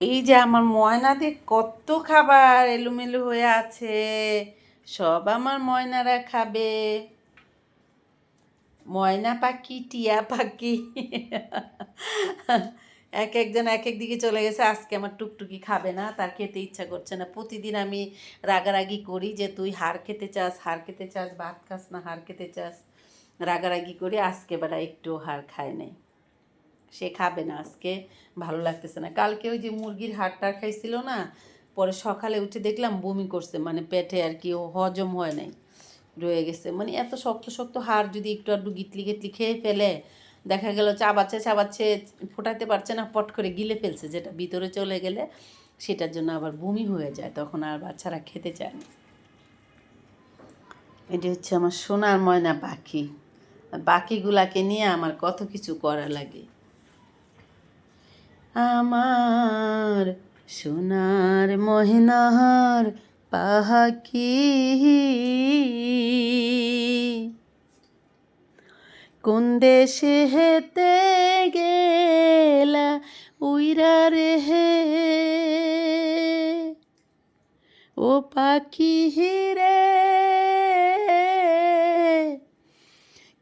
এই যে আমার ময়নাদের কত খাবার এলোমেলো হয়ে আছে, সব আমার ময়নারা খাবে। ময়না পাখি, টিয়া পাখি। এক একজন এক এক দিকে চলে গেছে, আজকে আমার টুকটুকি খাবে না, তার খেতে ইচ্ছা করছে না। প্রতিদিন আমি রাগারাগি করি যে, তুই হার খেতে চাস হার খেতে চাস, ভাত খাস না হার খেতে চাস। রাগারাগি করি, আজকে বেড়া একটু হার খায় নাই। সে খাবে না আজকে, ভালো লাগতেছে না। কালকে ওই যে মুরগির হাড়টা খাইছিল না, পরে সকালে উঠে দেখলাম বমি করছে মানে পেটে আর কি হজম হয় নাই, রয়ে গেছে। মানে এত শক্ত শক্ত হাড় যদি একটু আধটু গিটলি গিটলি খেয়ে ফেলে, দেখা গেল চাবাচ্ছে চাবাচ্ছে ফোটাতে পারছে না, পট করে গিলে ফেলছে, যেটা ভিতরে চলে গেলে সেটার জন্য আবার বমি হয়ে যায়, তখন আর বাচ্চারা খেতে চায় না। এটি হচ্ছে আমার সোনার ময়না পাখি। বাকিগুলাকে নিয়ে আমার কত কিছু করা লাগে। আমার সোনার মহিনার পাহাকি। কোন দেশে হেতে গেলা উইরা রে হে ও পাখি হিরে,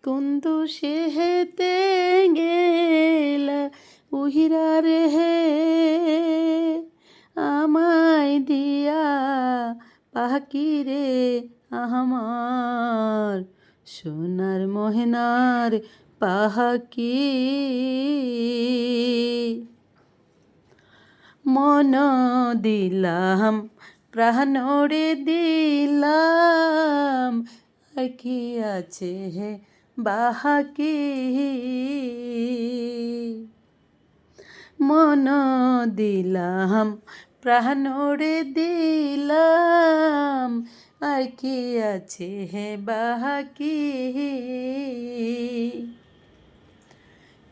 কোন দোষে হেতে গেলা উহিরা হে, আমায় দিয়া পাখি রে আমার। সোনার মহেনার পাহাকি। মন দিলাম প্রাণরে দিলাম। কি আছে হে বাহাকি? মন দিলাম প্রাণরে দিলাম। আর কি আছে হে বাহাকি?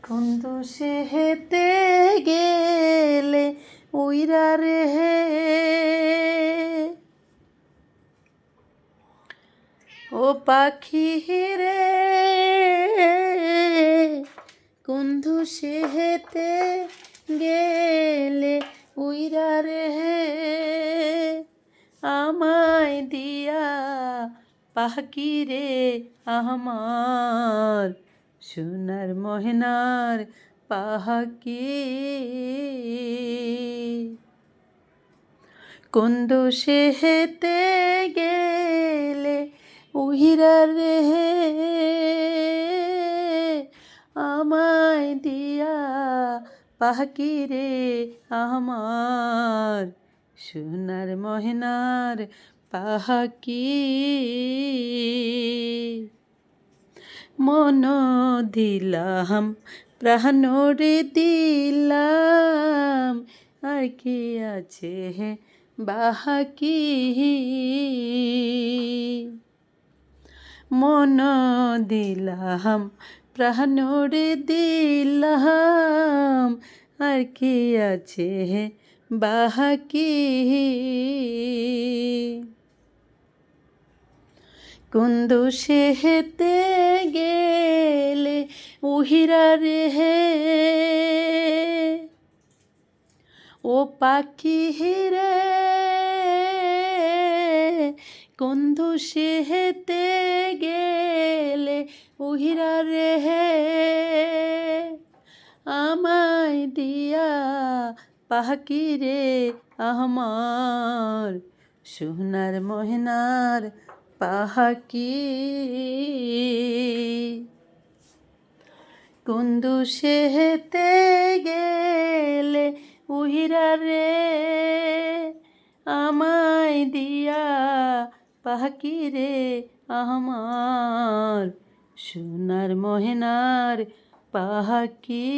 কোন সে হেতে গেলে উইরা রে হে ও পাখি রে কুন্ধু সে হেতে আমায় দিয়া পাখি রে আমার? সোনার মহেনার পাহাকি কোন দোষে হেতে গেলে উহিরা রে আমায় দিয়া পাখি রে আমার? সোনার মহেনার পাহাকি। মন দিলাম প্রাণরে দিলাম। আর কি আছে হে বাহাকি? মন দিলাম প্রাণরে দিলাম। আর কি আছে বাহাকি। কুন্দু সে হেতে গেলে উহিরা রে হে ও পাখি হিরে, কুন্দু সে হেতে গেলে উহিরা রে হে আমায় দিয়া পাখি রে আমার সোনার মহিনার পাহাকি। কুন্দু সে হেতে গেলে উহিরা রে, আমায় দিয়া পাখি রে আমার সোনার মহেনার পাহাকি।